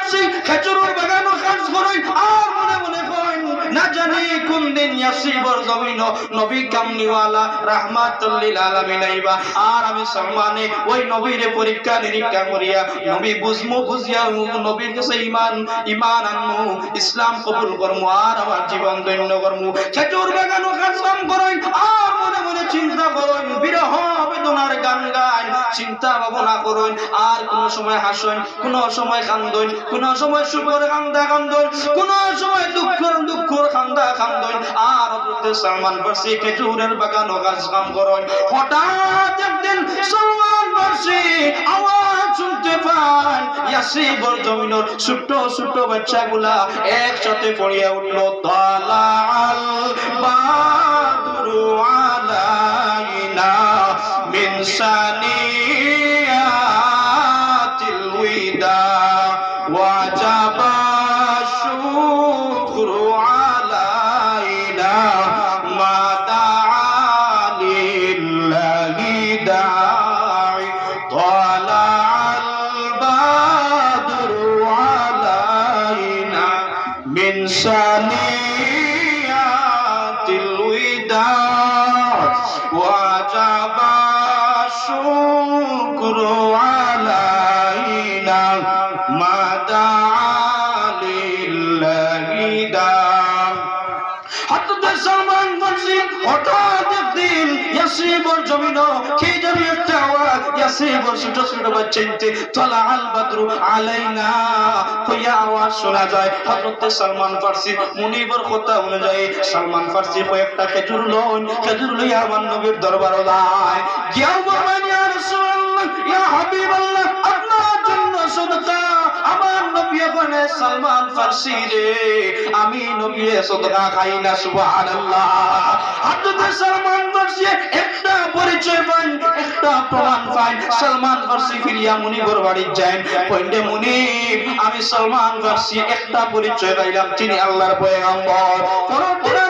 ফার্সি খেজুরের বাগানও কাজ করেন আর জানি কোন দিন ইয়াসিবর নবী কামনিওয়ালা রাহমাতুল্লিল আলামিন আইবা। আর আমি সম্মানে ওই পরীক্ষা নিরীক্ষা করিয়া নবী বুঝমু নবীর কাছে ইমান ইমান আনমু, ইসলাম কবুল করমু, আর আমার জীবন করমু। খেজুর করেন, আর মনে মনে চিন্তা করেন, বিরহ বেদনার গান গান চিন্তা ভাবনা করুন, আর কোন সময় হাসুন, কোন সময় কান্দুন, কোন সময় সুখের কান্দা কান্দুন, কোন সময় দুঃখের কান্দা কান্দুন আর হযরত সালমান ফার্সি খেজুরের বাগান কাজ কাম করুন হঠাৎ একদিন সালমান ফার্সি আওয়াজ শুনতে পান ছোট্ট ছোট্ট বাচ্চাগুলা একসাথে পড়িয়া উঠল তালাল বাদরু আলাইনা من ثنيات الوداع وجب الشكر علينا ما دعا لله داع হযরত সালমান ফার্সি হঠাৎ একদিন ইয়াসরিবর জমিন কি জানি একটা আওয়াজ ইয়াসরিবর ছোট ছোট বাচ্চাইতে তলা আল বাদরু আলাইনা আওয়াজ শোনা যায়। হযরত সালমান ফার্সি মুনিবর কথা অনুযায়ী সালমান ফার্সি কয়েকটা খেজুর লন খেজুর লইয়া আমার নবীর দরবার যায়। গিয়া বলবেন সালমান ফার্সি রে। আমি নবী সদকা খাই না, সুবহানাল্লাহ। হযরত সালমান ফার্সি একটা পরিচয় পান একটা প্রমাণ পান সালমান ফার্সি ফিরিয়া মুনিবর বাড়ি যায়। কইন্ডে মুনিব, আমি সালমান ফার্সি একটা পরিচয় পাইলাম তিনি আল্লাহর পয়গম্বর। পরপরারও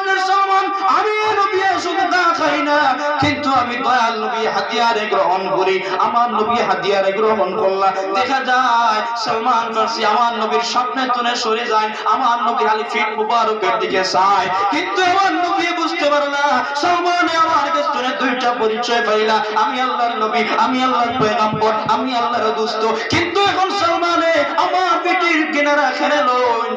আমি দয়াল নবী হাদিয়ারে গ্রহণ করি, আমার নবী হাদিয়ারে গ্রহণ করলাম দেখা যায়, সালমান ফার্সি আমার নবীর স্বপ্নে তুলে সরে যায়, আমার নবী আলী ফিট মুবারকের দিকে চায়। কিন্তু আমার নবী বুঝতে পারে না, সালমানে আমার কাছে দুইটা পরিচয় পাইলা। আমি আল্লাহর নবী, আমি আল্লাহর পয়গম্বর, আমি আল্লাহর দোস্ত। কিন্তু এখন সালমানে আমার পিটির কিনারা খেলে লই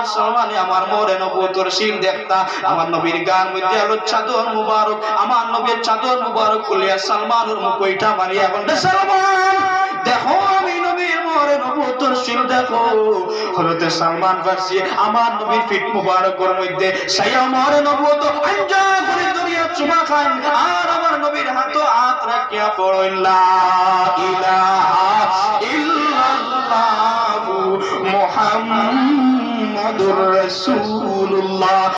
আমার সালমানে আমার মরে নবুতর শিল দেখতা আমার নবীর গান মধ্যে আলো চাদর মুবারক, আমার নবীর চাদর মুবারক খুলিয়া সালমানুর মুখইটা মারিয়া এখন সালমান, দেখো আমি নবীর মরে নবুতর শিল দেখো। হযরত সালমান ফার্সি আমার নবীর ফিট মুবারকের মধ্যে সাইয়া মরে নবুত আঞ্জা করে দরিয়া চুমা খান আর আমার নবীর হাত হাত রাখিয়া পড়েন লা ইলাহা ইল্লাল্লাহু। মুহাম্মাদুর